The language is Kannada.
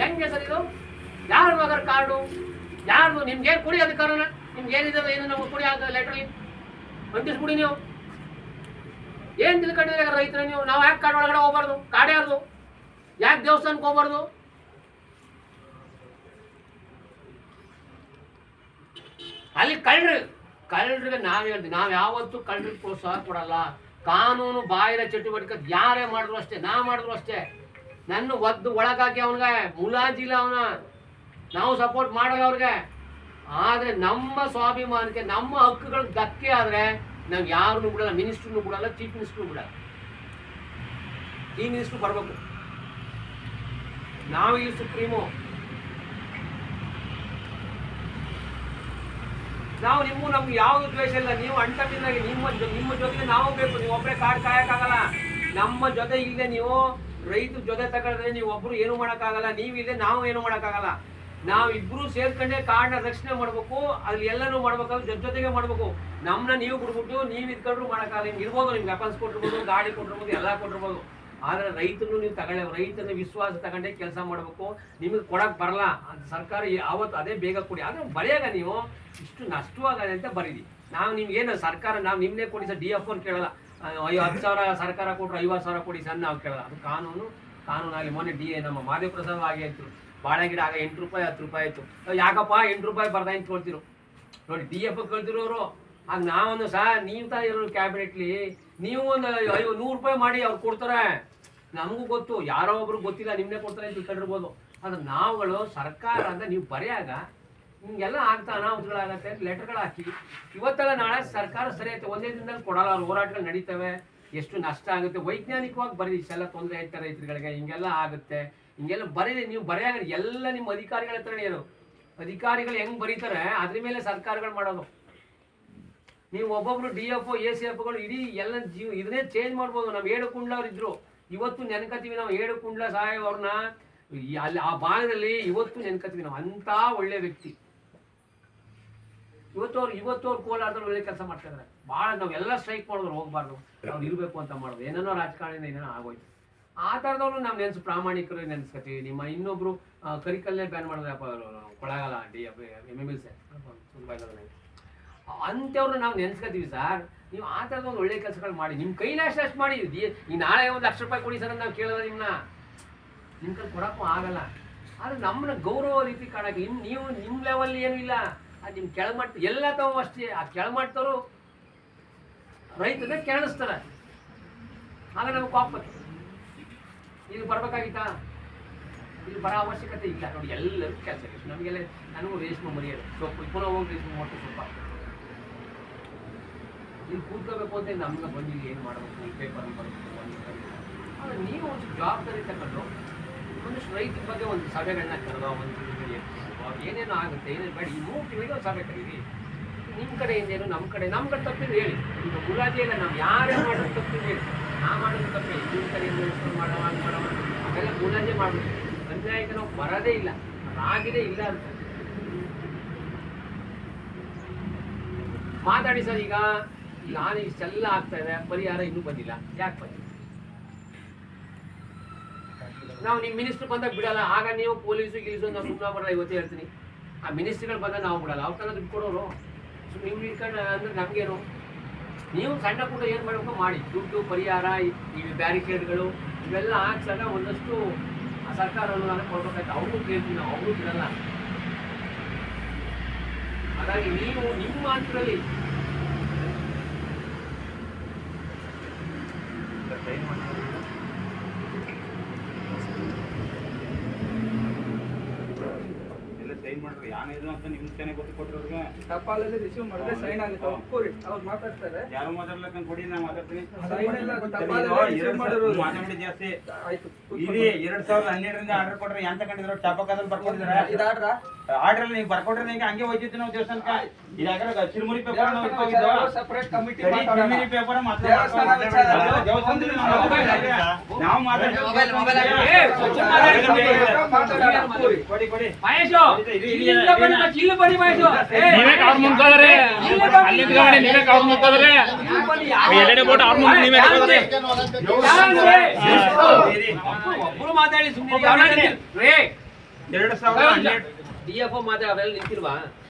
ಹೆಂಗೆ ಸರ್ ಇದು? ಯಾರು ಅದರ ಕಾರ್ಡು? ಯಾರು ನಿಮ್ಗೇನು ಕೊಡಿ ಅಧಿಕಾರನ? ನಿಮ್ಗೆ ಏನಿದೆ ಏನು ನಮ್ಗೆ ಕೊಡಿ ಆಗ ಲೆಟ್ರಲ್ಲಿ ಅಂಟಿಸ್ಬಿಡಿ ನೀವು. ಏನು ತಿಳ್ಕೊಂಡಿದ್ರೆ ರೈತರ ನೀವು? ನಾವು ಯಾಕೆ ಕಾಡು ಒಳಗಡೆ ಹೋಗ್ಬಾರ್ದು? ಕಾಡ್ಯಾರ್ದು ಯಾಕೆ ದೇವಸ್ಥಾನಕ್ಕೆ ಹೋಗ್ಬಾರ್ದು? ಅಲ್ಲಿ ಕಳ್ರಿ ಕಳ್ಳರಿಗೆ ನಾವು ಹೇಳ್ತೀವಿ ನಾವು ಯಾವತ್ತೂ ಕಳ್ಳರಿಗೆ ಪ್ರೋತ್ಸಾಹ ಕೊಡಲ್ಲ. ಕಾನೂನು ಬಾಹಿರ ಚಟುವಟಿಕೆ ಯಾರೇ ಮಾಡಿದ್ರು ಅಷ್ಟೇ, ನಾ ಮಾಡಿದ್ರು ಅಷ್ಟೇ. ನನ್ನ ಒದ್ದು ಒಳಗಾಕಿ ಅವನಿಗೆ ಮುಲಾಜಿಲ್ಲ ಅವನ. ನಾವು ಸಪೋರ್ಟ್ ಮಾಡಲ್ಲ ಅವ್ರಿಗೆ. ಆದರೆ ನಮ್ಮ ಸ್ವಾಭಿಮಾನಕ್ಕೆ, ನಮ್ಮ ಹಕ್ಕುಗಳು ಧಕ್ಕೆ ಆದ್ರೆ ನಾವು ಯಾರನ್ನು ಬಿಡಲ್ಲ ಮಿನಿಸ್ಟ್ರನ್ನು ಬಿಡಲ್ಲ ಚೀಫ್ ಮಿನಿಸ್ಟ್ರು ಬಿಡಲ್ಲ. ಈ ಮಿನಿಸ್ಟ್ರು ಬರಬೇಕು. ನಾವು ಈ ಸುಪ್ರೀಮು. ನಾವು ನಿಮ್ಮ, ನಮ್ಗೆ ಯಾವುದು ದ್ವೇಷ ಇಲ್ಲ. ನೀವು ಅಂಟ ನಿಮ್ಮ ನಿಮ್ಮ ಜೊತೆಗೆ ನಾವು ಬೇಕು. ನೀವು ಒಬ್ಬರೇ ಕಾರ್ಡ್ ಕಾಯಕ್ಕಾಗಲ್ಲ. ನಮ್ಮ ಜೊತೆ ಇಲ್ಲದೆ ನೀವು ರೈತರ ಜೊತೆ ತಗೊಂಡ್ರೆ ನೀವು ಒಬ್ರು ಏನು ಮಾಡೋಕ್ಕಾಗಲ್ಲ, ನೀವು ಇಲ್ಲದೆ ನಾವು ಏನು ಮಾಡೋಕ್ಕಾಗಲ್ಲ. ನಾವು ಇಬ್ರು ಸೇರ್ಕೊಂಡೆ ಕಾಡನ್ನ ರಕ್ಷಣೆ ಮಾಡ್ಬೇಕು, ಅಲ್ಲಿ ಎಲ್ಲನೂ ಮಾಡ್ಬೇಕಾದ್ರೆ ಜೊತೆ ಜೊತೆಗೆ ಮಾಡ್ಬೇಕು. ನಮ್ಮನ್ನ ನೀವು ಬಿಡ್ಬಿಟ್ಟು ನೀವು ಇದ್ಕೊಂಡ್ರು ಮಾಡೋಕ್ಕಾಗಲ್ಲ ನಿಮ್ಗೆ ಇರ್ಬೋದು, ನಿಮ್ಗೆ ವೆಪನ್ಸ್ ಕೊಟ್ಟಿರ್ಬೋದು, ಗಾಡಿ ಕೊಟ್ಟಿರ್ಬೋದು, ಎಲ್ಲ ಕೊಟ್ಟಿರ್ಬೋದು. ಆದರೆ ರೈತನು ನೀವು ತಗೊಳ್ಳೆ, ರೈತನ ವಿಶ್ವಾಸ ತಗೊಂಡೆ ಕೆಲಸ ಮಾಡಬೇಕು. ನಿಮಗೆ ಕೊಡಕ್ಕೆ ಬರಲ್ಲ ಸರ್ಕಾರ ಯಾವತ್ತು ಅದೇ ಬೇಗ ಕೊಡಿ. ಆದರೆ ಬರೆಯಾಗ ನೀವು ಇಷ್ಟು ನಷ್ಟವಾಗದೆ ಅಂತ ಬರೀರಿ. ನಾವು ನಿಮ್ಗೆ ಏನು ಸರ್ಕಾರ ನಾವು ನಿಮ್ಮನ್ನೇ ಕೊಡಿ ಸರ್ ಡಿ ಎಫ್ ಕೇಳಲ್ಲ. ಹತ್ತು ಸಾವಿರ ಸರ್ಕಾರ ಕೊಟ್ಟರು ಐವತ್ತು ಸಾವಿರ ಕೊಡಿ ಸಣ್ಣ ನಾವು ಕೇಳಲ್ಲ. ಅದು ಕಾನೂನು ಕಾನೂನಾಗಲಿ ಮೊನ್ನೆ ಡಿ ಎ ನಮ್ಮ ಮಾದೇವ ಪ್ರಸಾದ್ ಆಗಿ ಆಯ್ತು ಬಾಳೆ ಗಿಡ ಆಗ ಎಂಟು ರೂಪಾಯಿ, ಹತ್ತು ರೂಪಾಯಿ ಆಯಿತು. ಯಾಕಪ್ಪ, ಎಂಟು ರೂಪಾಯಿ ಬರ್ದಾ ಅಂತ ನೋಡಿ ಡಿ ಎಫ್ ಕೇಳ್ತಿರೋರು ಆಗ ನಾವೊಂದು ಸಹ, ನೀವು ತಾ ಇರೋ ಕ್ಯಾಬಿನೆಟ್ಲಿ ನೀವು ಒಂದು ಐವ ನೂರು ರೂಪಾಯಿ ಮಾಡಿ ಅವ್ರು ಕೊಡ್ತಾರೆ. ನಮಗೂ ಗೊತ್ತು. ಯಾರೋ ಒಬ್ರು ಗೊತ್ತಿಲ್ಲ ನಿಮ್ಮನ್ನೇ ಕೊಡ್ತಾರೆ ಅಂತ ತಿಳ್ಕೊಂಡಿರ್ಬೋದು ಆದ್ರೆ ನಾವುಗಳು ಸರ್ಕಾರ ಅಂತ ನೀವು ಬರೆಯಾಗ ಹಿಂಗೆಲ್ಲ ಆಗ್ತಾ ಅನಾಹುತಗಳಾಗತ್ತೆ ಲೆಟರ್ಗಳು ಹಾಕಿ. ಇವತ್ತೆಲ್ಲ ನಾಳೆ ಸರ್ಕಾರ ಸರಿ ಐತೆ ಒಂದೇ ದಿನದಲ್ಲಿ ಕೊಡಲ್ಲ. ಅವ್ರ ಹೋರಾಟಗಳು ನಡೀತವೆ. ಎಷ್ಟು ನಷ್ಟ ಆಗುತ್ತೆ. ವೈಜ್ಞಾನಿಕವಾಗಿ ಬರೀ ಇಷ್ಟೆಲ್ಲ ತೊಂದರೆ ಐತೆ ರೈತರುಗಳಿಗೆ. ಹಿಂಗೆಲ್ಲ ಆಗುತ್ತೆ. ಹಿಂಗೆಲ್ಲ ಬರೀ ನೀವು ಬರೆಯಾಗ ಎಲ್ಲ ನಿಮ್ಮ ಅಧಿಕಾರಿಗಳ ಹತ್ರ ಏನು ಅಧಿಕಾರಿಗಳು ಹೆಂಗ್ ಬರೀತಾರೆ? ಅದ್ರ ಮೇಲೆ ಸರ್ಕಾರಗಳು ಮಾಡೋದು. ನೀವು ಒಬ್ಬೊಬ್ರು ಡಿ ಎಫ್ ಎ ಸಿ ಎಫ್ಗಳು ಇಡೀ ಎಲ್ಲ ಜೀವ ಇದನ್ನೇ ಚೇಂಜ್ ಮಾಡ್ಬೋದು. ನಾವು ಏಳು ಕುಂಡ್ಲವ್ರು ಇದ್ರು. ಇವತ್ತು ನೆನ್ಕತೀವಿ ನಾವು ಏಳು ಕುಂಡ್ಲ ಸಾಹೇಬ್ ಅವ್ರನ್ನ. ಅಲ್ಲಿ ಆ ಭಾಗದಲ್ಲಿ ಇವತ್ತು ನೆನ್ಕತೀವಿ ನಾವು. ಅಂಥ ಒಳ್ಳೆ ವ್ಯಕ್ತಿ. ಇವತ್ತು ಅವ್ರು ಇವತ್ತು ಅವ್ರು ಕೋಲಾರದಲ್ಲಿ ಒಳ್ಳೆ ಕೆಲಸ ಮಾಡ್ತಿದ್ದಾರೆ ಭಾಳ ನಾವೆಲ್ಲ ಸ್ಟ್ರೈಕ್ ಮಾಡಿದ್ರು ಹೋಗ್ಬಾರ್ದು. ಅವ್ರು ಇರಬೇಕು ಅಂತ ಮಾಡೋದು ಏನೇನೋ ರಾಜಕಾರಣದಿಂದ ಏನೇನೋ ಆಗೋಯ್ತು. ಆ ಥರದವ್ರು ನಾವು ನೆನ್ಸ್ ಪ್ರಾಮಾಣಿಕರು ನೆನ್ಸ್ಕೊತೀವಿ ನಿಮ್ಮ ಇನ್ನೊಬ್ರು ಕರಿಕಲ್ಲೇ ಬ್ಯಾನ್ ಮಾಡಿದ್ರಪ್ಪ ಕೊಳಗಲ್ಲ D M M L C ಅಂಥವ್ರನ್ನ ನಾವು ನೆನ್ಸ್ಕೊತೀವಿ ಸರ್. ನೀವು ಆ ಥರದ ಒಂದು ಒಳ್ಳೆ ಕೆಲಸಗಳು ಮಾಡಿ. ನಿಮ್ಮ ಕೈಯಲ್ಲಿ ಅಷ್ಟು ಮಾಡಿ. ಈ ನಾಳೆ ಒಂದು ಲಕ್ಷ ರೂಪಾಯಿ ಕೊಡಿ ಸರ್ ಅಂತ ನಾವು ಕೇಳೋದು ನಿಮ್ಮನ್ನ ನಿಮ್ಮ ಕೈ ಕೊಡೋಕ್ಕೂ ಆಗಲ್ಲ. ಆದ್ರೆ ನಮ್ಮನ್ನ ಗೌರವ ರೀತಿ ಕಾಣಕ್ಕೆ ಇನ್ನು ನೀವು ನಿಮ್ಮ ಲೆವೆಲ್ ಏನೂ ಇಲ್ಲ. ಅದು ನಿಮ್ಮ ಕೆಳಮಟ್ಟ ಎಲ್ಲ ತಾವು ಅಷ್ಟೇ. ಆ ಕೆಳಮಟ್ಟವರು ರೈತನ ಕೆರಳಿಸ್ತಾರೆ. ಆಗ ನಮ್ಗೆ ವಾಪಸ್ ಇಲ್ಲಿ ಬರ್ಬೇಕಾಗಿತ್ತಾ? ಇಲ್ಲಿ ಬರೋ ಅವಶ್ಯಕತೆ ಇಲ್ಲ. ನೋಡಿ, ಎಲ್ಲರೂ ಕೆಲಸ ನಮಗೆಲ್ಲ ನನಗೂ ರೇಷ್ಮೆ ಮರಿಯೋದು ಸ್ವಲ್ಪ ಪುನಃ ಹೋಗಿ ರೇಷ್ಮೆ ಸ್ವಲ್ಪ. ಇಲ್ಲಿ ಕೂತ್ಕೋಬೇಕು ಅಂತ ನಮ್ಗೆ ಬಂದಿಲ್ಲ ಏನು ಮಾಡಬೇಕು? ಈ ಪೇಪರ್ ಬರಬೇಕು ಆದರೆ ನೀವು ಒಂದು ಜವಾಬ್ದಾರಿ ತಗೊಂಡು ಒಂದಿಷ್ಟು ರೈತರ ಬಗ್ಗೆ ಒಂದು ಸಭೆಗಳನ್ನ ಕರೆದ ಒಂದು ಅವ್ರು ಏನೇನೋ ಆಗುತ್ತೆ, ಏನೇನು ಬೇಡ, ಈ ಮೂರು ತಿಂಗಳಿಗೆ ಒಂದು ಸಭೆ ಕರೀರಿ ನಿಮ್ಮ ಕಡೆ ಏನು ನಮ್ಮ ಕಡೆ ನಮ್ಮ ಕಡೆ ತಪ್ಪಿದ್ರೆ ಹೇಳಿ. ಈಗ ಗುಲಾಜಿ ಎಲ್ಲ ನಾವು ಯಾರೇ ಮಾಡೋದು ತಪ್ಪಿದ್ರೆ ಹೇಳಿ. ನಾ ಮಾಡೋದು ತಪ್ಪೇ ನಿಮ್ಮ ಮಾಡೋಣ ಹಂಗ್ ಮಾಡೋಣ ಅವೆಲ್ಲ ಮುಲಾಜಿ ಮಾಡಬೇಕು. ಪಂಚಾಯತ್ ನಾವು ಬರೋದೇ ಇಲ್ಲ. ಆಗಿದೆ ಇಲ್ಲ ಅಂತ. ಮಾತಾಡಿ ಸರ್, ಈಗ ನಾನು ಇಷ್ಟೆಲ್ಲ ಆಗ್ತಾ ಇದೆ, ಪರಿಹಾರ ಇನ್ನೂ ಬಂದಿಲ್ಲ. ಯಾಕೆ ಬಂದಿಲ್ಲ? ನಾವು ನಿಮ್ಮ ಮಿನಿಸ್ಟರ್ ಬಂದಾಗ ಬಿಡಲ್ಲ. ಆಗ ನೀವು ಪೊಲೀಸು ಗಿಲೀಸು ನಾವು ಸುಮ್ಮನೆ ಬರಲ್ಲ ಇವತ್ತು ಹೇಳ್ತೀನಿ. ಆ ಮಿನಿಸ್ಟ್ರಿಗಳು ಬಂದಾಗ ನಾವು ಬಿಡಲ್ಲ. ಅವ್ರ ತನಕ ದುಡ್ಡು ಕೊಡೋರು. ಸೊ ನೀವು ಇಟ್ಕೊಂಡು ಅಂದ್ರೆ ನಮಗೇನು? ನೀವು ಸಣ್ಣ ಪುಟ್ಟ ಏನು ಮಾಡಬೇಕು ಮಾಡಿ. ದುಡ್ಡು, ಪರಿಹಾರ, ಈ- ಬ್ಯಾರಿಕೇಡ್ಗಳು ಇವೆಲ್ಲ ಹಾಕ್ಸಾಗ ಒಂದಷ್ಟು ಆ ಸರ್ಕಾರ ಅನುದಾನ ಕೊಡ್ಬೇಕಾಯ್ತು. ಅವ್ರಿಗೂ ಕೇಳ್ತೀವಿ ನಾವು. ಅವರು ಬಿಡಲ್ಲ. ಹಾಗಾಗಿ ನೀವು ನಿಮ್ಮ ಹಂತದಲ್ಲಿ ಸೈನ್ ಮಾಡ್ರಿ ಯಾನ್ ಇದು ಅಂತ ನಿಮ್ ಚೆನ್ನಾಗಿ ಗೊತ್ತು ಕೊಟ್ಟಿರೋರ್ಗೆ ಟಪಾಲಲ್ಲಿ ರಿಸೀವ್ ಮಾಡಿದ್ರೆ ಸೈನ್ ಆಗುತ್ತೆ. ಒಪ್ಕೋರಿ ಅವ್ರು ಮಾತಾಡ್ತಾರೆ. ಯಾರು ಮಾತಾಡ್ಲಕ್ಕ ಕೊಡಿ ನಾ ಮಾತಾಡ್ತೀನಿ. ಸೈನ್ ಇಲ್ಲ ಇದು ಟಪಾಲಲ್ಲಿ ಎರಡ್ ರಿಸೀವ್ ಮಾಡಿರೋದು ಮಾತಾಡಿ ಜಾಸ್ತಿ. ಆಯ್ತು ఇది ಎರಡ್ ಸಾವಿರದ ಹನ್ನೆರಡರಿಂದ ಆರ್ಡರ್ ಕೊಟ್ರೆ ಎಂತ ಕಂಡಿದ್ರು ಟಪಕದಲ್ಲಿ ಬರ್ಕೊಂಡಿದ್ದಾರೆ? ಇದಾಡ್ರ ಆರ್ಡರ್? ನೀವು ಬರ್ಕೊಟ್ರೆ ನಿಂಗೆ ಹಂಗೆ ಹೋಯ್ತಿತ್ತು ನಾವು ದೇವಸ್ಥಾನಕ್ಕ. ಇದಾಗ ಚಿರುಮುರಿ ಪೇಪರ್ ಸಪರೇಟ್ ಕಮಿಟಿ ಚಿರುಮುರಿ ಪೇಪರ್ ನಾವು ಮಾತಾಡ್ತೀವಿ. ನಾವು ಮಾತಾಡ್ತೀವಿ. ಮೊಬೈಲ್- ಮೊಬೈಲ್ ಏ, ಸ್ವಲ್ಪ ಮಾತಾಡಿ. ಕೊಡಿ ಕೊಡಿ. ಮಹೇಶ್, ಇಲ್ಲಿ ಬನ್ನಿ ಮಹೇಶು ಏ, ನೀವೇ ಕವರ್ ಮುಂದ್ಕೋದ್ರಿ. ಅಲ್ಲಿ ನಿಂತ್ಕೊಂಡ್ರೆ ನೀವೇ ಕವರ್ ಮುಂದ್ಕೋದ್ರಿ? ಎರಡೇ ಬೋಟ್ ಅವ್ರ ಮುಂದೆ ನೀವೇ ಯಾರು ಕವರ್ ಯಾರು ರೇ? ಇರಿ. ಒಬ್ರು- ಒಬ್ರು ಮಾತಾಡಿ. ಸುಮ್ಮನೆ ರೇ ಎರಡು ಸಾವಿರ ಡಿ ಎಫ್ ಮಾತ್ರ ಅವೆಲ್ಲ ನಿಂತಿಲ್ವಾ?